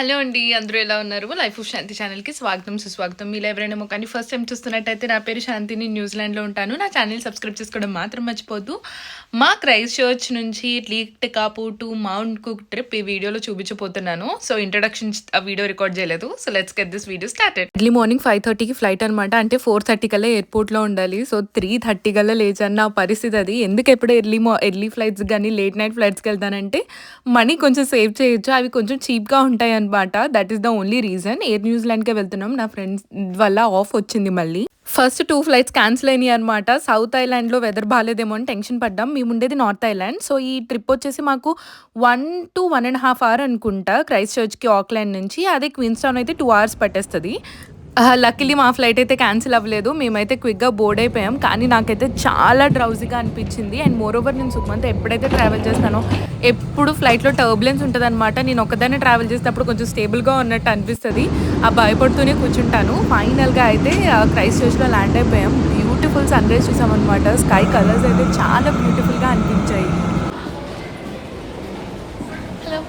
Hello అండి అందరూ ఎలా ఉన్నారు? లైఫ్ ఆఫ్ శాంతి ఛానల్కి స్వాగతం సుస్వాగతం. మీరు ఎవరైనా కానీ ఫస్ట్ టైం చూస్తున్నట్టయితే నా పేరు శాంతిని న్యూజిలాండ్లో ఉంటాను. నా ఛానల్ సబ్స్క్రైబ్ చేసుకోవడం మాత్రం మర్చిపోద్దు మా క్రైస్ట్ చర్చ్ నుంచి Lake Tekapo to Mount Cook trip ఈ వీడియోలో చూపించబోతున్నాను. సో ఇంట్రడక్షన్ ఆ వీడియో రికార్డ్ చేయలేదు. So let's get this video started early morning five థర్టీకి ఫ్లైట్ అనమాట అంటే ఫోర్ థర్టీ కల్లా ఎయిర్పోర్ట్లో ఉండాలి. సో త్రీ థర్టీ కల్లా లేచన్న పరిస్థితి అది. ఎందుకు ఎప్పుడు ఎర్లీ మా ఎర్లీ ఫ్లైట్స్ కానీ లేట్ నైట్ ఫ్లైట్స్కి వెళ్తానంటే మనీ కొంచెం సేవ్ చేయొచ్చు. అవి కొంచెం చీప్గా ఉంటాయి అనమాట that is the only reason Air న్యూజిలాండ్కే వెళ్తున్నాం. నా ఫ్రెండ్స్ వల్ల ఆఫ్ వచ్చింది మళ్ళీ. ఫస్ట్ టూ ఫ్లైట్స్ క్యాన్సిల్ అయినాయి అనమాట. సౌత్ ఐలాండ్లో వెదర్ బాగాలేదేమో అని టెన్షన్ పడ్డాం. మేము ఉండేది నార్త్ ఐలాండ్ సో ఈ ట్రిప్ వచ్చేసి మాకు one to one and half hour అనుకుంటా. క్రైస్ట్ చర్చ్కి ఆక్లాండ్ నుంచి. అదే క్వీన్స్టౌన్ అయితే టూ అవర్స్ పట్టేస్తుంది. లక్కీలీ మా ఫ్లైట్ అయితే క్యాన్సిల్ అవ్వలేదు. మేమైతే క్విక్గా బోర్డ్ అయిపోయాం. కానీ నాకైతే చాలా డ్రౌజీగా అనిపించింది. అండ్ మోర్ ఓవర్ నేను సుమంత్ ఎప్పుడైతే ట్రావెల్ చేస్తానో ఎప్పుడు ఫ్లైట్లో టర్బులెన్స్ ఉంటుంది అనమాట నేను ఒకదాన్ని ట్రావెల్ చేసేటప్పుడు కొంచెం స్టేబుల్గా ఉన్నట్టు అనిపిస్తుంది. ఆ భయపడుతూనే కూర్చుంటాను. ఫైనల్గా అయితే క్రైస్ట్ చర్చ్లో ల్యాండ్ అయిపోయాం. బ్యూటిఫుల్ సన్ రైజ్ చూసామన్నమాట. స్కై కలర్స్ అయితే చాలా బ్యూటిఫుల్గా అనిపించాయి hello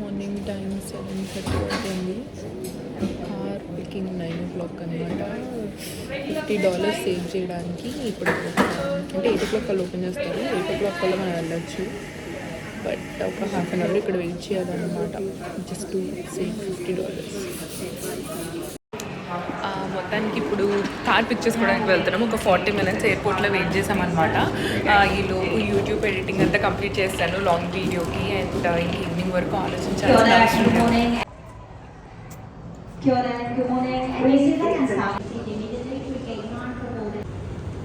morning time seven thirty అవుతుంది car picking nine o'clock అనమాట ఫిఫ్టీ డాలర్స్ సేవ్ చేయడానికి ఇప్పుడు అంటే ఎయిట్ ఓ క్లాక్ కల్లా ఓపెన్ చేస్తారు. ఎయిట్ ఓ క్లాక్ కల్లా మనం వెళ్ళొచ్చు. బట్ ఒక హాఫ్ అన్ అవర్ ఇక్కడ వెయిట్ చేయాలన్నమాట. Just to save fifty dollars. మొత్తానికి ఇప్పుడు కార్ పిక్ చేసుకోవడానికి వెళ్తున్నాం ఒక ఫార్టీ మినిట్స్ ఎయిర్పోర్ట్లో వెయిట్ చేసామన్నమాట ఈలోపు యూట్యూబ్ ఎడిటింగ్ అంతా కంప్లీట్ చేస్తాను లాంగ్ వీడియోకి అండ్ ఈవినింగ్ వరకు Kia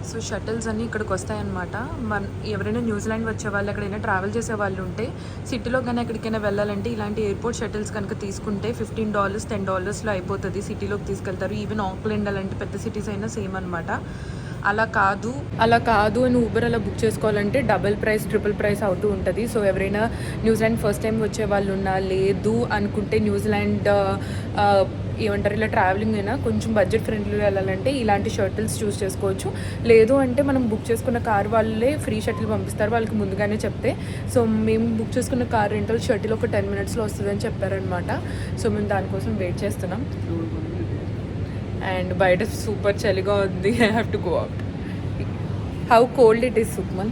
సో షటిల్స్ అన్నీ ఇక్కడికి వస్తాయన్నమాట. మన ఎవరైనా న్యూజిలాండ్ వచ్చే వాళ్ళు ఎక్కడైనా ట్రావెల్ చేసే వాళ్ళు ఉంటే సిటీలో కానీ ఎక్కడికైనా వెళ్ళాలంటే ఇలాంటి ఎయిర్పోర్ట్ షటిల్స్ కనుక తీసుకుంటే ఫిఫ్టీన్ డాలర్స్ టెన్ డాలర్స్లో అయిపోతుంది సిటీలోకి తీసుకెళ్తారు. ఈవెన్ ఆక్లాండ్ అలాంటి పెద్ద సిటీస్ అయినా సేమ్ అనమాట అలా కాదు. అలా కాదు అని ఊబర్ అలా బుక్ చేసుకోవాలంటే డబుల్ ప్రైస్ ట్రిపుల్ ప్రైస్ అవుతూ ఉంటుంది. సో ఎవరైనా న్యూజిలాండ్ ఫస్ట్ టైం వచ్చే వాళ్ళు ఉన్నా లేదు అనుకుంటే న్యూజిలాండ్ ఏమంటారు ఇలా ట్రావెలింగ్ అయినా కొంచెం బడ్జెట్ ఫ్రెండ్లీ వెళ్ళాలంటే ఇలాంటి షటిల్స్ చూస్ చేసుకోవచ్చు. లేదు అంటే మనం బుక్ చేసుకున్న కార్ వాళ్ళే ఫ్రీ షటిల్ పంపిస్తారు వాళ్ళకి ముందుగానే చెప్తే. సో మేము బుక్ చేసుకున్న కార్ రెంటల్ షటిల్ ఒక టెన్ మినిట్స్లో వస్తుందని చెప్పారనమాట సో మేము దానికోసం వెయిట్ చేస్తున్నాం. అండ్ బయట సూపర్ చలిగా ఉంది I have to go out how cold it is Sukhman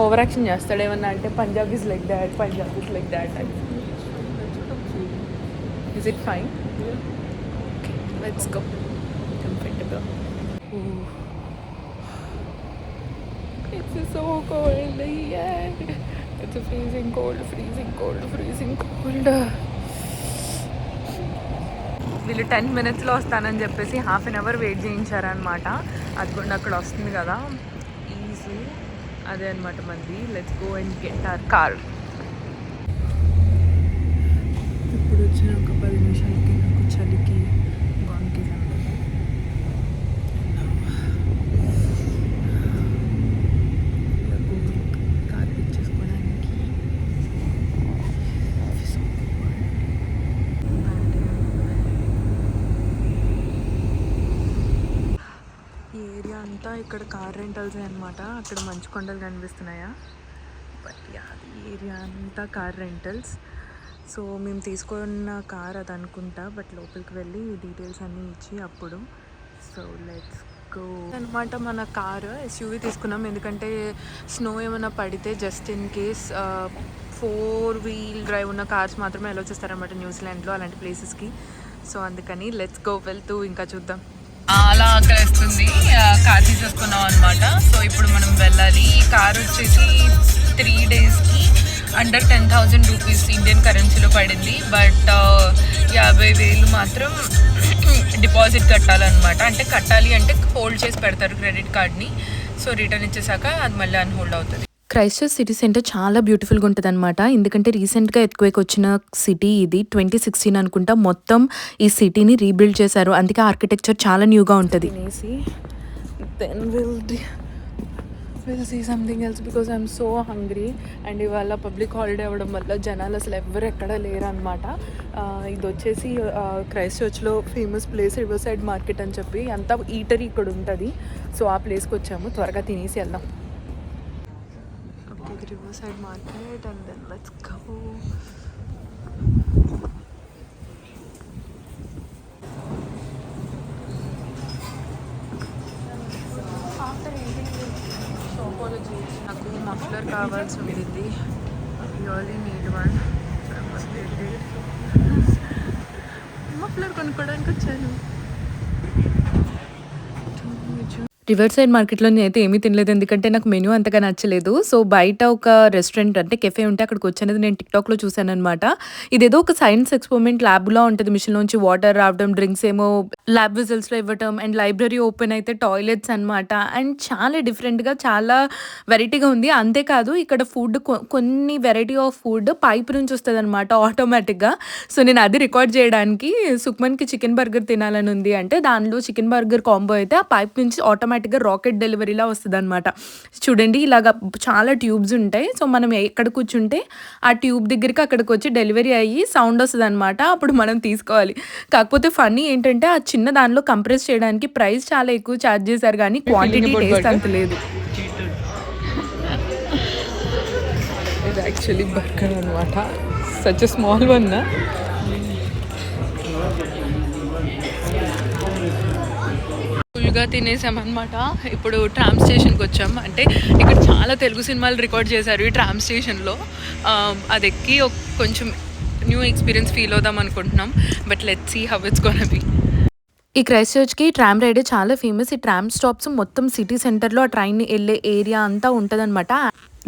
over action చేస్తాడు ఏమన్నా అంటే Punjab is like that Punjab is like that అని is it fine let's go comfortable it's so cold it's freezing cold freezing cold freezing cold వీళ్ళు ten మినిట్స్లో వస్తానని చెప్పేసి half an hour wait చేయించారనమాట అది కూడా అక్కడ వస్తుంది కదా. అదే అనమాట మంది. Let's go and get our car ఇప్పుడు వచ్చిన ఒక పది నిమిషాలకి నాకు చలికి గొంకి కార్ పిక్ చేసుకోవడానికి ఈ ఏరియా అంతా ఇక్కడ కార్ రెంటల్స్ అనమాట అక్కడ మంచు కొండలు కనిపిస్తున్నాయా? బట్ యా ఏరియా అంతా కార్ రెంటల్స్. సో మేము తీసుకున్న కార్ అది అనుకుంటా బట్ లోపలికి వెళ్ళి డీటెయిల్స్ అన్నీ ఇచ్చి అప్పుడు. So let's go. అనమాట మన కార్ ఎస్యూవి తీసుకున్నాం. ఎందుకంటే స్నో ఏమైనా పడితే just in case four wheel drive ఉన్న కార్స్ మాత్రమే అలో చేస్తారనమాట న్యూజిలాండ్లో అలాంటి ప్లేసెస్కి సో అందుకని లెట్స్ గో వెళ్తూ ఇంకా చూద్దాం. అలా కార్ తీసేసుకున్నాం అనమాట సో ఇప్పుడు మనం వెళ్ళాలి. ఈ కార్ వచ్చేసి త్రీ డేస్కి under ten thousand rupees Indian కరెన్సీలో పడింది. బట్ యాభై వేలు మాత్రం డిపాజిట్ కట్టాలన్నమాట. అంటే కట్టాలి అంటే హోల్డ్ చేసి పెడతారు క్రెడిట్ కార్డ్ని సో రిటర్న్ ఇచ్చేసాక అది మళ్ళీ అన్హోల్డ్ అవుతుంది. క్రైస్ట్ చర్చ్ సిటీ సెంటర్ చాలా బ్యూటిఫుల్గా ఉంటుంది అనమాట ఎందుకంటే రీసెంట్గా ఎత్తుకోకి వచ్చిన సిటీ ఇది ట్వంటీ సిక్స్టీన్ అనుకుంటా మొత్తం ఈ సిటీని రీబిల్డ్ చేశారు. అందుకే ఆర్కిటెక్చర్ చాలా న్యూగా ఉంటుంది. Then will will see something else because I'm so hungry and ఇవాళ పబ్లిక్ హాలిడే అవ్వడం వల్ల జనాలు అసలు ఎవరు ఎక్కడ లేరనమాట ఇది వచ్చేసి క్రైస్ట్ చర్చ్లో famous place riverside market అని చెప్పి అంతా ఈటరీ ఇక్కడ ఉంటుంది. సో సో ఆ ప్లేస్కి వచ్చాము. త్వరగా తినేసి వెళ్దాం. Okay riverside market and then let's go నాకు మఫ్లర్ కావాల్సి ఉండింది. ఓన్లీ నీడ్ వన్ మఫ్లర్ కొనుక్కోవడానికి వచ్చాను. రివర్ సైడ్ మార్కెట్లో నేనైతే ఏమీ తినలేదు. ఎందుకంటే నాకు మెనూ అంతగా నచ్చలేదు. సో బయట ఒక రెస్టారెంట్ అంటే కెఫే ఉంటే అక్కడికి వచ్చినది నేను టిక్టాక్లో చూశాను అనమాట ఇదేదో ఒక సైన్స్ ఎక్స్పెరిమెంట్ ల్యాబ్లో ఉంటుంది మిషన్ నుంచి వాటర్ రావడం డ్రింక్స్ ఏమో ల్యాబ్ విజిల్స్లో ఇవ్వటం అండ్ లైబ్రరీ ఓపెన్ అయితే టాయిలెట్స్ అనమాట అండ్ చాలా డిఫరెంట్గా చాలా వెరైటీగా ఉంది. అంతేకాదు ఇక్కడ ఫుడ్ కొన్ని వెరైటీ ఆఫ్ ఫుడ్ పైప్ నుంచి వస్తుంది అనమాట ఆటోమేటిక్గా. సో నేను అది రికార్డ్ చేయడానికి సుక్మన్కి చికెన్ బర్గర్ తినాలని ఉంది అంటే దానిలో చికెన్ బర్గర్ కాంబో అయితే ఆ పైప్ నుంచి ఆటోమేటిక్గా రాకెట్ డెలివరీలా వస్తుంది అనమాట చూడండి ఇలాగ చాలా ట్యూబ్స్ ఉంటాయి. సో మనం ఎక్కడ కూర్చుంటే ఆ ట్యూబ్ దగ్గరికి అక్కడికి వచ్చి డెలివరీ అయ్యి సౌండ్ వస్తుంది అనమాట అప్పుడు మనం తీసుకోవాలి. కాకపోతే ఫన్నీ ఏంటంటే ఆ చిన్న దానిలో కంప్రెస్ చేయడానికి ప్రైస్ చాలా ఎక్కువ ఛార్జ్ చేశారు. కానీ క్వాంటిటీ టేస్ట్ అంత లేదు. ఇది యాక్చువల్లీ బర్గర్ అనమాట సచ్ స్మాల్ వన్ ఫుల్గా తినేసామన్నమాట. ఇప్పుడు ట్రామ్ స్టేషన్కి వచ్చాం. అంటే ఇక్కడ చాలా తెలుగు సినిమాలు రికార్డ్ చేశారు ఈ ట్రామ్ స్టేషన్లో అది ఎక్కి ఒక కొంచెం న్యూ ఎక్స్పీరియన్స్ ఫీల్ అవుదాం అనుకుంటున్నాం. But let see how it's gonna be ఈ క్రైస్ట్ చర్చ్కి ట్రామ్ రైడ్ చాలా ఫేమస్ ఈ ట్రామ్ స్టాప్స్ మొత్తం సిటీ సెంటర్లో ఆ ట్రైన్ వెళ్ళే ఏరియా అంతా ఉంటుందన్నమాట.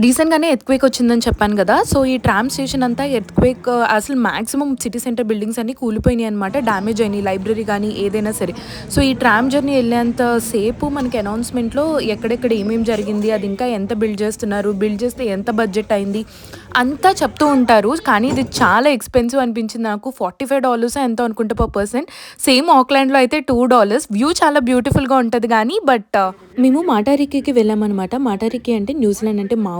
రీసెంట్గానే ఎర్త్క్వేక్ వచ్చిందని చెప్పాను కదా సో ఈ ట్రామ్ స్టేషన్ అంతా ఎర్త్క్వేక్ అసలు మ్యాక్సిమం సిటీ సెంటర్ బిల్డింగ్స్ అన్ని కూలిపోయినాయి అనమాట డ్యామేజ్ అయినాయి లైబ్రరీ కానీ ఏదైనా సరే. సో ఈ ట్రామ్ జర్నీ వెళ్ళేంత సేపు మనకి అనౌన్స్మెంట్లో ఎక్కడెక్కడ ఏమేమి జరిగింది అది ఇంకా ఎంత బిల్డ్ చేస్తున్నారు బిల్డ్ చేస్తే ఎంత బడ్జెట్ అయింది అంతా చెప్తూ ఉంటారు. కానీ ఇది చాలా ఎక్స్పెన్సివ్ అనిపించింది నాకు. ఫార్టీ ఫైవ్ డాలర్స్ ఎంతో అనుకుంటే పర్ పర్సన్. సేమ్ ఆక్లాండ్లో అయితే టూ డాలర్స్. వ్యూ చాలా బ్యూటిఫుల్గా ఉంటుంది కానీ బట్ మేము మాటారికీకి వెళ్ళామన్నమాట. మాటారికీ అంటే న్యూజిలాండ్ అంటే మా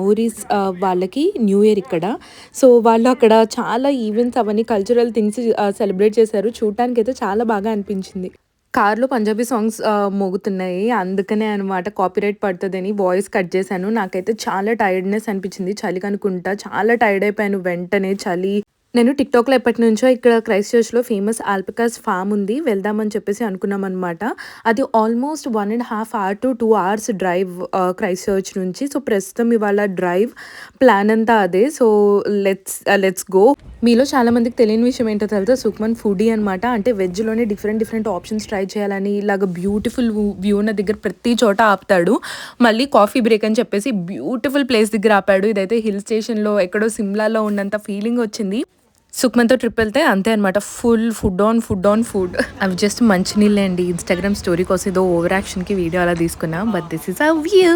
ఆ, uh, వాళ్ళకి న్యూ ఇయర్ ఇక్కడ. సో వాళ్ళు అక్కడ చాలా ఈవెంట్స్ అవన్నీ కల్చరల్ థింగ్స్ సెలబ్రేట్ చేశారు. చూడటానికి అయితే చాలా బాగా అనిపించింది. కార్లో పంజాబీ సాంగ్స్ uh, మోగుతున్నాయి. అందుకనే అనమాట కాపీరైట్ పడుతుందని వాయిస్ కట్ చేశాను. నాకైతే చాలా టైర్డ్నెస్ అనిపించింది. చలి కనుకుంటా చాలా టైర్డ్ అయిపోయాను. వెంటనే చలి నేను టిక్టాక్లో ఎప్పటి నుంచో ఇక్కడ క్రైస్ట్ చర్చ్లో ఫేమస్ ఆల్పికాస్ ఫామ్ ఉంది వెళ్దామని చెప్పేసి అనుకున్నాం అనమాట అది almost one and half hour to two hours drive Christchurch నుంచి. సో ప్రస్తుతం ఇవాళ డ్రైవ్ ప్లాన్ అంతా అదే. So let's let's go. మీలో చాలామందికి తెలియని విషయం ఏంటో తెలుసా? సుక్మన్ ఫుడీ అనమాట అంటే వెజ్లోనే డిఫరెంట్ డిఫరెంట్ ఆప్షన్స్ ట్రై చేయాలని ఇలాగ బ్యూటిఫుల్ వ్యూ ఉన్న దగ్గర ప్రతి చోట ఆపుతాడు. మళ్ళీ కాఫీ బ్రేక్ అని చెప్పేసి బ్యూటిఫుల్ ప్లేస్ దగ్గర ఆపాడు. ఇదైతే హిల్ స్టేషన్లో ఎక్కడో సిమ్లాలో ఉన్నంత ఫీలింగ్ వచ్చింది. సుక్మన్తో ట్రిప్ వెళ్తే అంతే అనమాట full food on food on food అవి జస్ట్ మంచినీళ్ళే అండి. ఇన్స్టాగ్రామ్ స్టోరీ కోసం ఏదో ఓవర్ యాక్షన్కి వీడియో అలా తీసుకున్నా but this is of view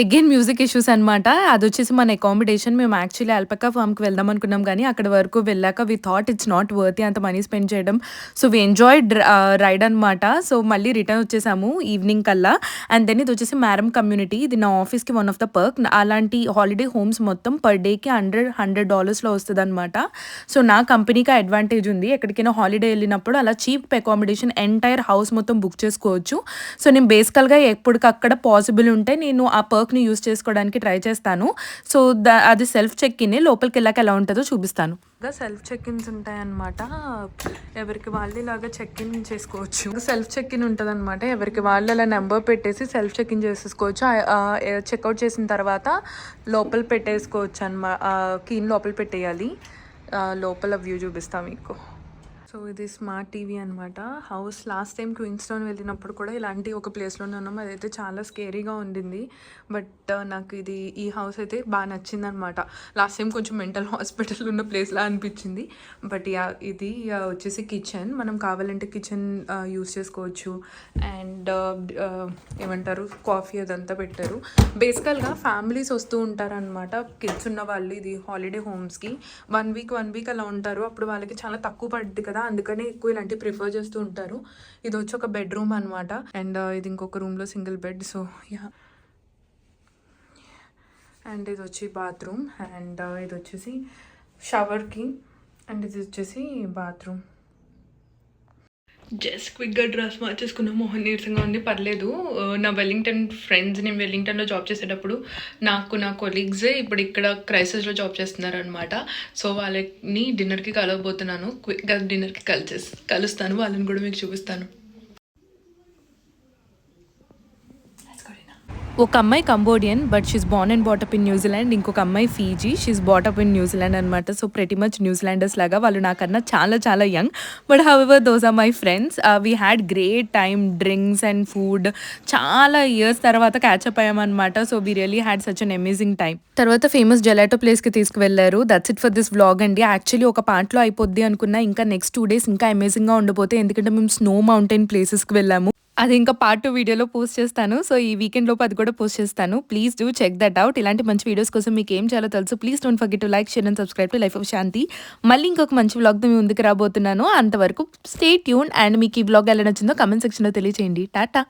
again music issues అనమాట అది వచ్చేసి మన అకామిడేషన్ మేము యాక్చువల్లీ అల్పకా ఫామ్కి వెళ్దాం అనుకున్నాం కానీ అక్కడ వరకు వెళ్ళాక we thought it's not worth అంత మనీ స్పెండ్ చేయడం. సో వి ఎంజాయ్ రైడ్ అనమాట సో మళ్ళీ రిటర్న్ వచ్చేసాము ఈవినింగ్ కల్లా. అండ్ దెన్ ఇది వచ్చేసి మ్యారమ్ కమ్యూనిటీ ఇది నా ఆఫీస్కి వన్ ఆఫ్ ద పర్క్ అలాంటి హాలిడే హోమ్స్ మొత్తం పర్ డేకి హండ్రెడ్ హండ్రెడ్ డాలర్స్లో వస్తుంది అనమాట సో నా కంపెనీకి అడ్వాంటేజ్ ఉంది. ఎక్కడికైనా హాలిడే వెళ్ళినప్పుడు అలా చీప్ అకామిడేషన్ ఎంటైర్ హౌస్ మొత్తం బుక్ చేసుకోవచ్చు. సో నేను బేసికల్గా ఎప్పటికక్కడ పాసిబుల్ ఉంటే నేను ఆ వర్క్ని యూస్ చేసుకోవడానికి ట్రై చేస్తాను. సో ద అది సెల్ఫ్ చెక్ ఇన్ లోపలికి వెళ్ళాక ఎలా ఉంటుందో చూపిస్తాను. సెల్ఫ్ చెక్ ఇన్స్ ఉంటాయన్నమాట. ఎవరికి వాళ్ళు ఇలాగా చెక్ ఇన్ చేసుకోవచ్చు. సెల్ఫ్ చెక్ ఇన్ ఉంటుంది అనమాట ఎవరికి వాళ్ళు అలా నెంబర్ పెట్టేసి సెల్ఫ్ చెక్ ఇన్ చేసేసుకోవచ్చు చెక్అవుట్ చేసిన తర్వాత లోపల పెట్టేసుకోవచ్చు అనమాట కీన్ లోపల పెట్టేయాలి. లోపల వ్యూ చూపిస్తాం మీకు. సో ఇది స్మార్ట్ టీవీ అనమాట హౌస్ లాస్ట్ టైం క్వీన్స్టోన్ వెళ్ళినప్పుడు కూడా ఇలాంటి ఒక ప్లేస్లోనే ఉన్నాం. అదైతే చాలా స్కేరీగా ఉండింది. బట్ నాకు ఇది ఈ హౌస్ అయితే బాగా నచ్చింది అనమాట లాస్ట్ టైం కొంచెం మెంటల్ హాస్పిటల్ ఉన్న ప్లేస్లా అనిపించింది. బట్ యా ఇది వచ్చేసి కిచెన్. మనం కావాలంటే కిచెన్ యూస్ చేసుకోవచ్చు. అండ్ ఏమంటారు? కాఫీ అదంతా పెట్టారు. బేసికల్గా ఫ్యామిలీస్ వస్తూ ఉంటారనమాట కిడ్స్ ఉన్న వాళ్ళు ఇది హాలిడే హోమ్స్కి. వన్ వీక్ వన్ వీక్ అలా ఉంటారు. అప్పుడు వాళ్ళకి చాలా తక్కువ పడుద్ది కదా. అందుకని ఎక్కువ ఇలాంటివి ప్రిఫర్ చేస్తూ ఉంటారు. ఇది వచ్చి ఒక బెడ్రూమ్ అనమాట అండ్ ఇది ఇంకొక రూమ్లో single bed so yeah and ఇది వచ్చి బాత్రూమ్ అండ్ uh, ఇది వచ్చేసి షవర్కి అండ్ ఇది వచ్చేసి బాత్రూమ్ జస్ట్ క్విక్గా డ్రెస్ మార్చేసుకున్న మొహన్ నీరసంగా ఉంది పర్లేదు. నా వెల్లింగ్టన్ ఫ్రెండ్స్ నేను వెల్లింగ్టన్లో జాబ్ చేసేటప్పుడు నాకు నా కొలీగ్స్ ఇప్పుడు ఇక్కడ క్రైసిస్లో జాబ్ చేస్తున్నారు అనమాట సో వాళ్ళని డిన్నర్కి కలవబోతున్నాను. క్విక్గా డిన్నర్కి కలిసే కలుస్తాను. వాళ్ళని కూడా మీకు చూపిస్తాను. ఒక అమ్మాయి Cambodian but she's born and brought up in New Zealand ఇంకొక అమ్మాయి Fiji she's brought up in New Zealand అనమాట సో ప్రతి మచ్ న్యూజిలాండర్స్ లాగా వాళ్ళు నాకన్నా చాలా చాలా young but however those are my friends we had great time drinks and food చాలా ఇయర్స్ తర్వాత catch up అయ్యామన్నమాట so we really had such an amazing time తర్వాత ఫేమస్ జెలాటో ప్లేస్కి తీసుకువెళ్ళారు. That's it for this vlog అండి. Actually ఒక పార్ట్లో అయిపోద్ది అనుకున్నా. ఇంకా నెక్స్ట్ టూ డేస్ ఇంకా అమేజింగ్గా ఉండిపోతే ఎందుకంటే మేము స్నో మౌంటైన్ ప్లేసెస్కి వెళ్ళాము. అది ఇంకా పార్ట్ టూ వీడియోలో పోస్ట్ చేస్తాను. సో ఈ వీకెండ్ లోపు అది కూడా పోస్ట్ చేస్తాను. Please do check that out ఇలాంటి మంచి వీడియోస్ కోసం మీకు ఏం చేయాలో తెలుసు. Please don't forget to like share and subscribe to life of Shanti మళ్ళీ ఇంకొక మంచి వ్లాగ్తో మీ ముందుకు రాబోతున్నాను. అంతవరకు స్టే ట్యూన్ అండ్ మీకు ఈ వ్లాగ్ ఎలా నచ్చిందో కమెంట్ సెక్షన్లో తెలియజేయండి టాటా